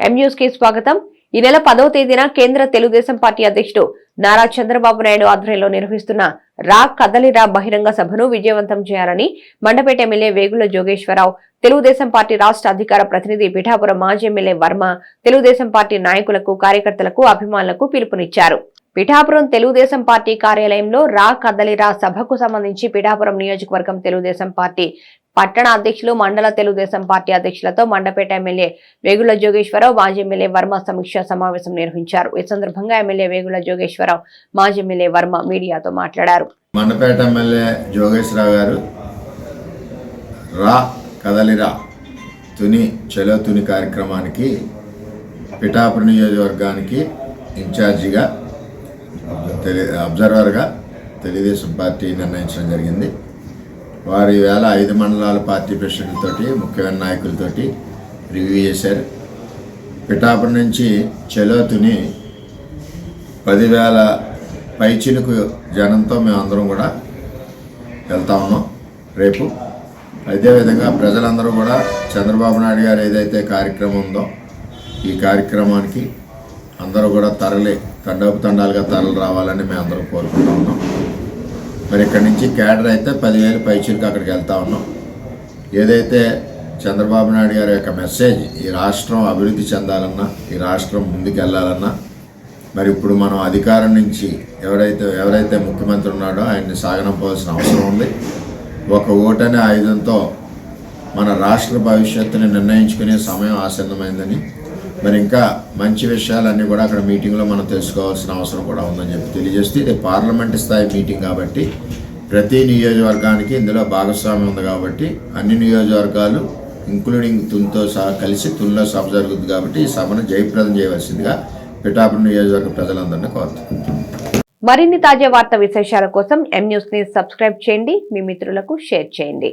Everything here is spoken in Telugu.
కి స్వాగతం. ఈ నెల పదవ తేదీన కేంద్ర తెలుగుదేశం పార్టీ అధ్యక్షుడు నారా చంద్రబాబు నాయుడు ఆధ్వర్యంలో నిర్వహిస్తున్న రా కదలిరా బహిరంగ సభను విజయవంతం చేయాలని మండపేట ఎమ్మెల్యే వేగుల జోగేశ్వరరావు తెలుగుదేశం పార్టీ రాష్ట్ర అధికార ప్రతినిధి పిఠాపురం మాజీ ఎమ్మెల్యే వర్మ తెలుగుదేశం పార్టీ నాయకులకు కార్యకర్తలకు అభిమానులకు పిలుపునిచ్చారు. పిఠాపురం తెలుగుదేశం పార్టీ కార్యాలయంలో రా కదలిరా సభకు సంబంధించి పిఠాపురం నియోజకవర్గం తెలుగుదేశం పార్టీ పట్టణ అధ్యక్షులు మండల తెలుగుదేశం పార్టీ అధ్యక్షులతో మండపేట ఎమ్మెల్యే వేగుల జోగేశ్వరరావు మాజీ ఎమ్మెల్యే వర్మ సమీక్షా సమావేశం నిర్వహించారు. ఈ సందర్భంగా ఎమ్మెల్యే వేగుల జోగేశ్వరరావు మాజీ ఎమ్మెల్యే వర్మ మీడియాతో మాట్లాడారు. మండపేట ఎమ్మెల్యే జోగేశ్వరరావు గారు రా కదలిరా తుని చలో తుని కార్యక్రమానికి పిఠాపురం నియోజకవర్గానికి ఇన్ఛార్జిగా తెలి అబ్జర్వర్గా తెలుగుదేశం పార్టీ నిర్ణయించడం జరిగింది. వారు ఈవేళ ఐదు మండలాల పార్టీ ప్రెసిడెంట్తోటి ముఖ్యమైన నాయకులతోటి రివ్యూ చేశారు. పిఠాపురం నుంచి చెలోతుని పదివేల పైచిలుకు జనంతో మేమందరం కూడా వెళ్తా ఉన్నాం రేపు. అదేవిధంగా ప్రజలందరూ కూడా చంద్రబాబు నాయుడు గారు ఏదైతే కార్యక్రమం ఉందో ఈ కార్యక్రమానికి అందరూ కూడా తరలి తండపు తండాలుగా తరలి రావాలని మేము అందరం కోరుకుంటా ఉన్నాం. మరి ఇక్కడి నుంచి క్యాడర్ అయితే పదివేలు పైచిలకు అక్కడికి వెళ్తా ఉన్నాం. ఏదైతే చంద్రబాబు నాయుడు గారి యొక్క మెసేజ్ ఈ రాష్ట్రం అభివృద్ధి చెందాలన్నా ఈ రాష్ట్రం ముందుకెళ్ళాలన్నా మరి ఇప్పుడు మనం అధికారం నుంచి ఎవరైతే ఎవరైతే ముఖ్యమంత్రి ఉన్నాడో ఆయన్ని సాగనంపవలసిన అవసరం ఉంది. ఒక ఓటనే ఆయుధంతో మన రాష్ట్ర భవిష్యత్తుని నిర్ణయించుకునే సమయం ఆసన్నమైందని మరి ఇంకా మంచి విషయాలన్నీ కూడా అక్కడ మీటింగ్లో మనం తెలుసుకోవాల్సిన అవసరం కూడా ఉందని చెప్పి తెలియజేస్తే ఇది పార్లమెంట్ స్థాయి మీటింగ్ కాబట్టి ప్రతి నియోజకవర్గానికి ఇందులో భాగస్వామ్యం ఉంది కాబట్టి అన్ని నియోజకవర్గాలు ఇంక్లూడింగ్ తున్తో సహా కలిసి తున్లో సభ జరుగుతుంది కాబట్టి ఈ సభను జయప్రదం చేయవలసిందిగా పిఠాపురం నియోజకవర్గ ప్రజలందరినీ కోరుతున్నాను మరిన్ని తాజా వార్త విశేషాల కోసం ఎం న్యూస్ని సబ్స్క్రైబ్ చేయండి. మీ మిత్రులకు షేర్ చేయండి.